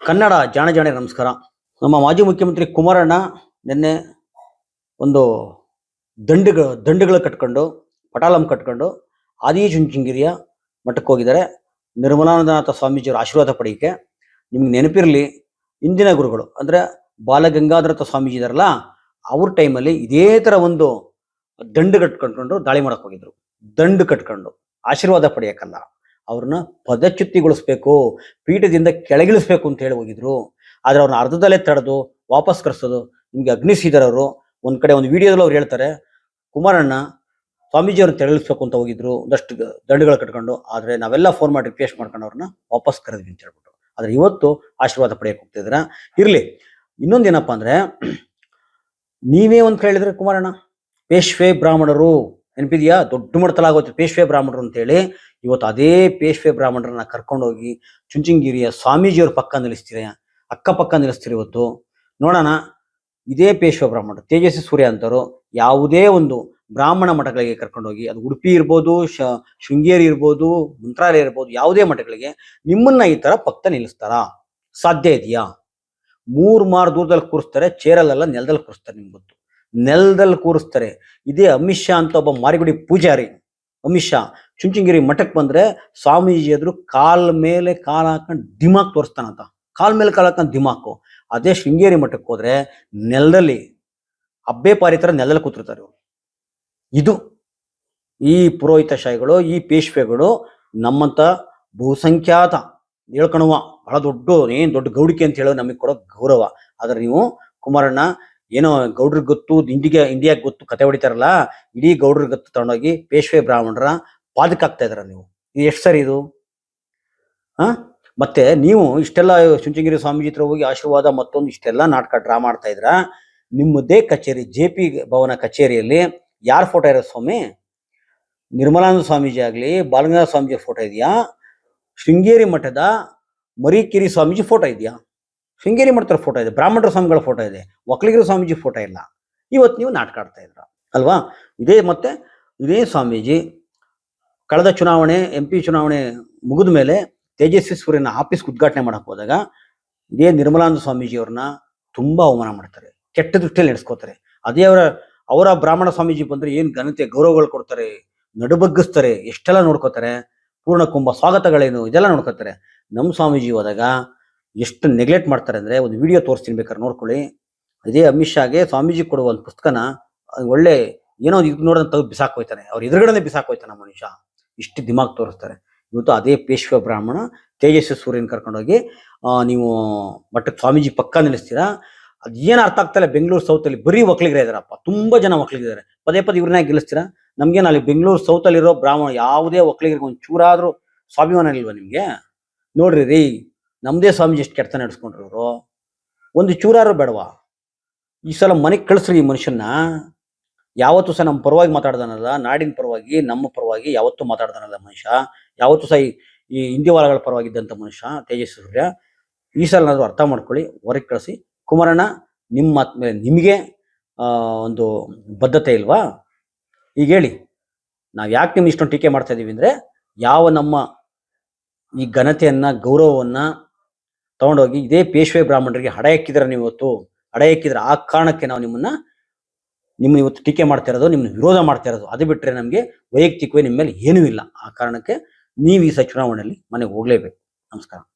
ಕನ್ನಡ ಜಾಣ ಜಾಣೆ ನಮಸ್ಕಾರ. ನಮ್ಮ ಮಾಜಿ ಮುಖ್ಯಮಂತ್ರಿ ಕುಮಾರಣ್ಣ ನಿನ್ನೆ ಒಂದು ದಂಡುಗಳು ದಂಡುಗಳು ಕಟ್ಕೊಂಡು, ಪಟಾಲಂ ಕಟ್ಕೊಂಡು ಆದಿಚುಂಚನಗಿರಿಯ ಮಠಕ್ಕೆ ಹೋಗಿದ್ದಾರೆ. ನಿರ್ಮಲಾನಂದನಾಥ ಸ್ವಾಮೀಜಿಯವರ ಆಶೀರ್ವಾದ ಪಡೆಯಕ್ಕೆ ನಿಮ್ಗೆ ನೆನಪಿರಲಿ, ಇಂದಿನ ಗುರುಗಳು, ಅಂದರೆ ಬಾಲಗಂಗಾಧರಥ ಸ್ವಾಮೀಜಿ ಇದಾರಲ್ಲ ಅವ್ರ ಟೈಮಲ್ಲಿ ಇದೇ ಥರ ಒಂದು ದಂಡು ಕಟ್ಕೊಂಡು, ದಾಳಿ ಮಾಡಕ್ಕೆ ಹೋಗಿದ್ರು. ದಂಡು ಕಟ್ಕೊಂಡು, ಆಶೀರ್ವಾದ ಪಡೆಯಕ್ಕಲ್ಲ. ಅವ್ರನ್ನ ಪದಚ್ಯುತಿಗೊಳಿಸ್ಬೇಕು, ಪೀಠದಿಂದ ಕೆಳಗಿಳಿಸ್ಬೇಕು ಅಂತ ಹೇಳಿ ಹೋಗಿದ್ರು. ಆದ್ರೆ ಅವ್ರನ್ನ ಅರ್ಧದಲ್ಲೇ ತಡೆದು ವಾಪಸ್ ಕರೆಸೋದು ನಿಮ್ಗೆ ಅಗ್ನಿಸಿದಾರವರು ಒಂದ್ ಕಡೆ ಒಂದು ವಿಡಿಯೋದಲ್ಲಿ ಅವ್ರು ಹೇಳ್ತಾರೆ, ಕುಮಾರಣ್ಣ ಸ್ವಾಮೀಜಿ ಅವ್ರನ್ನ ತೆರಳಿಸ್ಬೇಕು ಅಂತ ಹೋಗಿದ್ರು. ಒಂದಷ್ಟು ದಂಡುಗಳು ಕಟ್ಕೊಂಡು, ಆದ್ರೆ ನಾವೆಲ್ಲ ಫೋನ್ ಮಾಡಿ ರಿಕ್ವೆಸ್ಟ್ ಮಾಡ್ಕೊಂಡು ಅವ್ರನ್ನ ವಾಪಸ್ ಕರೆದ್ವಿ ಅಂತ ಹೇಳ್ಬಿಟ್ಟು. ಆದ್ರೆ ಇವತ್ತು ಆಶೀರ್ವಾದ ಪಡೆಯಕ್ಕೆ ಹೋಗ್ತಿದ್ರ ಇರ್ಲಿ. ಇನ್ನೊಂದೇನಪ್ಪ ಅಂದ್ರೆ, ನೀವೇ ಒಂದ್ ಹೇಳಿದ್ರೆ ಕುಮಾರಣ್ಣ, ಪೇಶ್ವೆ ಬ್ರಾಹ್ಮಣರು. ನೆನಪಿದ್ಯಾ? ದೊಡ್ಡ ಮಡ್ತಲಾಗುತ್ತೆ ಪೇಶ್ವೆ ಬ್ರಾಹ್ಮಣರು ಅಂತೇಳಿ ಇವತ್ತು ಅದೇ ಪೇಶ್ವೆ ಬ್ರಾಹ್ಮಣರನ್ನ ಕರ್ಕೊಂಡೋಗಿ ಚುಂಚನಗಿರಿಯ ಸ್ವಾಮೀಜಿಯವ್ರ ಪಕ್ಕ ನಿಲ್ಲಿಸ್ತೀರ ಅಕ್ಕಪಕ್ಕ ನಿಲ್ಲಿಸ್ತೀರ ಇವತ್ತು? ನೋಡೋಣ. ಇದೇ ಪೇಶ್ವ ಬ್ರಾಹ್ಮಣರು, ತೇಜಸ್ವಿ ಸೂರ್ಯ ಅಂತವರು ಯಾವುದೇ ಒಂದು ಬ್ರಾಹ್ಮಣ ಮಠಗಳಿಗೆ ಕರ್ಕೊಂಡೋಗಿ, ಅದು ಉಡುಪಿ ಇರ್ಬೋದು, ಶ, ಶೃಂಗೇರಿ ಇರ್ಬೋದು, ಮಂತ್ರಾಲಯ ಇರ್ಬೋದು, ಯಾವುದೇ ಮಠಗಳಿಗೆ ನಿಮ್ಮನ್ನ ಈ ತರ ಪಕ್ಕ ನಿಲ್ಲಿಸ್ತಾರ. ಸಾಧ್ಯ ಇದೆಯಾ? ಮೂರು ಮಾರು ದೂರದಲ್ಲಿ ಕೂರಿಸ್ತಾರೆ ಚೇರಲ್ಲೆಲ್ಲ ನೆಲದಲ್ಲಿ ಕೂರಿಸ್ತಾರೆ ನಿಮ್ಗೆ ಗೊತ್ತು. ನೆಲದಲ್ಲಿ ಕೂರಿಸ್ತಾರೆ. ಇದೇ ಅಮಿತ್ ಶಾ ಅಂತ ಒಬ್ಬ ಮಾರಿಗುಡಿ ಪೂಜಾರಿ. ಅಮಿತ್ ಶಾ ಚುಂಚನಗಿರಿ ಮಠಕ್ಕೆ ಬಂದ್ರೆ ಸ್ವಾಮೀಜಿ ಎದುರು ಕಾಲ್ ಮೇಲೆ ಕಾಲ್ ಹಾಕೊಂಡು ದಿಮಾಕ್ ತೋರಿಸ್ತಾನಂತ. ಕಾಲ್ ಮೇಲೆ ಕಾಲ್ ಹಾಕೊಂಡು ದಿಮಾಕು. ಅದೇ ಶೃಂಗೇರಿ ಮಠಕ್ಕೆ ಹೋದರೆ ನೆಲದಲ್ಲಿ ಅಬ್ಬೆ ಪಾರಿ ಥರ ನೆಲದಲ್ಲಿ ಕೂತಿರ್ತಾರೆ ಇದು ಈ ಪುರೋಹಿತಶಾಹಿಗಳು ಈ ಪೇಶ್ವೆಗಳು ನಮ್ಮಂತ ಬಹುಸಂಖ್ಯಾತ ಹೇಳ್ಕಣುವ ಬಹಳ ದೊಡ್ಡ, ಏನು ದೊಡ್ಡ ಗೌಡಿಕೆ ಅಂತ ಹೇಳೋ ನಮಗೆ ಕೊಡೋ ಗೌರವ. ಆದ್ರೆ ನೀವು ಕುಮಾರಣ್ಣ, ಏನೋ ಗೌಡ್ರಿಗೆ ಗೊತ್ತು, ಇಂಡಿಗೆ, ಇಂಡಿಯಾಗೆ ಗೊತ್ತು ಕತೆ ಹೊಡಿತಾರಲ್ಲ, ಇಡೀ ಗೌಡ್ರಿಗೆ ಗೊತ್ತು ತಗೊಂಡೋಗಿ ಪೇಶ್ವೆ ಬ್ರಾಹ್ಮಣರ ಪಾದಕ್ಕಾಗ್ತಾ ಇದಾರ ನೀವು. ಇದು ಎಷ್ಟು ಸರಿ ಇದು? ಹಾ? ಮತ್ತೆ ನೀವು ಇಷ್ಟೆಲ್ಲ ಚುಂಚನಗಿರಿ ಸ್ವಾಮೀಜಿ ಹತ್ರ ಹೋಗಿ ಆಶೀರ್ವಾದ ಮತ್ತೊಂದು ಇಷ್ಟೆಲ್ಲ ನಾಟಕ ಡ್ರಾ ಮಾಡ್ತಾ ಇದ್ರ? ನಿಮ್ಮದೇ ಕಚೇರಿ, ಜೆ ಪಿ ಭವನ ಕಚೇರಿಯಲ್ಲಿ ಯಾರ ಫೋಟೋ ಇರೋ ಸ್ವಾಮಿ? ನಿರ್ಮಲಾನಂದ ಸ್ವಾಮೀಜಿ ಆಗಲಿ ಬಾಲಗಂಗಾಧ ಸ್ವಾಮೀಜಿ ಫೋಟೋ ಇದೆಯಾ? ಶೃಂಗೇರಿ ಮಠದ ಮರಿಕಿರಿ ಸ್ವಾಮೀಜಿ ಫೋಟೋ ಇದೆಯಾ? ಶೃಂಗೇರಿ ಮಠದ ಫೋಟೋ ಇದೆ, ಬ್ರಾಹ್ಮಣರ ಸ್ವಾಮಿಗಳ ಫೋಟೋ ಇದೆ ಒಕ್ಕಲಿಗರ ಸ್ವಾಮೀಜಿ ಫೋಟೋ ಇಲ್ಲ. ಇವತ್ತು ನೀವು ನಾಟಕ ಆಡ್ತಾ ಇದ್ರ? ಅಲ್ವಾ? ಇದೇ ಮತ್ತೆ, ಇದೇ ಸ್ವಾಮೀಜಿ ಕಳೆದ ಚುನಾವಣೆ ಎಂ ಪಿ ಚುನಾವಣೆ ಮುಗಿದ ಮೇಲೆ ತೇಜಸ್ವಿ ಸೂರ್ಯನ ಆಫೀಸ್ ಉದ್ಘಾಟನೆ ಮಾಡಕ್ ಹೋದಾಗ ಇದೇ ನಿರ್ಮಲಾನಂದ ಸ್ವಾಮೀಜಿಯವ್ರನ್ನ ತುಂಬ ಅವಮಾನ ಮಾಡ್ತಾರೆ. ಕೆಟ್ಟ ದೃಷ್ಟಿಯಲ್ಲಿ ನಡೆಸ್ಕೋತಾರೆ. ಅದೇ ಅವರ ಅವರ ಬ್ರಾಹ್ಮಣ ಸ್ವಾಮೀಜಿ ಬಂದ್ರೆ ಏನು ಘನತೆ ಗೌರವಗಳು ಕೊಡ್ತಾರೆ, ನಡುಬಗ್ಗಿಸ್ತಾರೆ, ಎಷ್ಟೆಲ್ಲ ನೋಡ್ಕೋತಾರೆ, ಪೂರ್ಣ ಕುಂಭ ಸ್ವಾಗತಗಳೇನು ಇದೆಲ್ಲ ನೋಡ್ಕೋತಾರೆ. ನಮ್ಮ ಸ್ವಾಮೀಜಿ ಹೋದಾಗ ಎಷ್ಟು ನೆಗ್ಲೆಕ್ಟ್ ಮಾಡ್ತಾರೆ ಅಂದ್ರೆ ಒಂದು ವಿಡಿಯೋ ತೋರಿಸ್ತೀನಿ ಬೇಕಾದ್ರೆ ನೋಡ್ಕೊಳ್ಳಿ. ಅದೇ ಅಮಿತ್ ಶಾಗೆ ಸ್ವಾಮೀಜಿ ಕೊಡುವ ಒಂದು ಪುಸ್ತಕನ, ಒಳ್ಳೆ ಏನೋ ಇದು ನೋಡೋದಂತ ಬಿಸಾಕೋಯ್ತಾನೆ ಅವ್ರ ಎದುರುಗಡೆ ಬಿಸಾಕೋಯ್ತಾನೆ ಮನುಷ್ಯ. ಇಷ್ಟು ದಿಮಾಗ್ ತೋರಿಸ್ತಾರೆ. ಇವತ್ತು ಅದೇ ಪೇಶ್ವ ಬ್ರಾಹ್ಮಣ ತೇಜಸ್ವಿ ಸೂರ್ಯನ ಕರ್ಕೊಂಡೋಗಿ ನೀವು ಮಠಕ್ಕೆ ಸ್ವಾಮೀಜಿ ಪಕ್ಕ ನಿಲ್ಲಿಸ್ತೀರಾ? ಅದು ಏನು ಅರ್ಥ ಆಗ್ತಾಯಿಲ್ಲ ಬೆಂಗಳೂರು ಸೌತ್ ಅಲ್ಲಿ ಬರೀ ಒಕ್ಕಲಿಗರೇ ಇದಾರಪ್ಪ, ತುಂಬಾ ಜನ ಒಕ್ಕಲಿಗಿದ್ದಾರೆ ಪದೇ ಪದೇ ಇವ್ರನ್ನ ಗೆಲ್ಲಿಸ್ತೀರಾ? ನಮ್ಗೇನು ಅಲ್ಲಿ ಬೆಂಗಳೂರು ಸೌತ್ ಅಲ್ಲಿರೋ ಬ್ರಾಹ್ಮಣ ಯಾವುದೇ ಒಕ್ಕಲಿಗರಿಗೆ ಒಂದು ಚೂರಾದರೂ ಸ್ವಾಭಿಮಾನ ಇಲ್ವಾ ನಿಮಗೆ? ನೋಡ್ರಿ ರೀ, ನಮ್ದೇ ಸ್ವಾಮೀಜಿ ಎಷ್ಟು ಕೆಟ್ಟ ನಡೆಸ್ಕೊಂಡ್ರು ಇವರು. ಒಂದು ಚೂರಾರು ಬೇಡವಾ? ಈ ಸಲ ಮನೆಗೆ ಕಳಿಸ್ರಿ ಈ ಮನುಷ್ಯನ್ನ. ಯಾವತ್ತೂ ಸಹ ನಮ್ಮ ಪರವಾಗಿ ಮಾತಾಡ್ದಾನಲ್ಲ, ನಾಡಿನ ಪರವಾಗಿ, ನಮ್ಮ ಪರವಾಗಿ ಯಾವತ್ತೂ ಮಾತಾಡ್ದಾನಲ್ಲ ಮನುಷ್ಯ. ಯಾವತ್ತು ಸಹ ಈ- ಈ ಹಿಂದಿವಾಳಗಳ ಪರವಾಗಿದ್ದಂಥ ಮನುಷ್ಯ, ತೇಜಸ್ವಿ ಸೂರ್ಯ. ಈ ಸಲ ಏನಾದ್ರು ಅರ್ಥ ಮಾಡ್ಕೊಳ್ಳಿ, ಹೊರಗೆ ಕಳಿಸಿ. ಕುಮಾರಣ್ಣ, ನಿಮ್ಮ ನಿಮಗೆ ಒಂದು ಬದ್ಧತೆ ಇಲ್ವಾ? ಈಗ ಹೇಳಿ, ನಾವು ಯಾಕೆ ನಿಮ್ಮ ಇಷ್ಟೊಂದು ಟೀಕೆ ಮಾಡ್ತಾ ಇದ್ದೀವಿ ಅಂದರೆ, ಯಾವ ನಮ್ಮ ಈ ಘನತೆಯನ್ನು, ಗೌರವವನ್ನು ತಗೊಂಡೋಗಿ ಇದೇ ಪೇಶ್ವೆ ಬ್ರಾಹ್ಮಣರಿಗೆ ಹಡ ಎಕ್ಕಿದ್ರೆ ನೀವು ಇವತ್ತು, ಹಡ ಎಕ್ಕಿದ್ರೆ ಆ ಕಾರಣಕ್ಕೆ ನಾವು ನಿಮ್ಮನ್ನ ನಿಮ್ಮನ್ನ ಇವತ್ತು ಟೀಕೆ ಮಾಡ್ತಾ ಇರೋದು ನಿಮ್ಮನ್ನ ವಿರೋಧ ಮಾಡ್ತಾ ಇರೋದು, ಅದು ಬಿಟ್ಟರೆ ನಮಗೆ ವೈಯಕ್ತಿಕವೇ ನಿಮ್ಮ ಮೇಲೆ ಏನೂ ಇಲ್ಲ. ಆ ಕಾರಣಕ್ಕೆ ನೀವು ಈ ಸಹ ಚುನಾವಣೆಯಲ್ಲಿ ಮನೆಗೆ ಹೋಗಲೇಬೇಕು. ನಮಸ್ಕಾರ.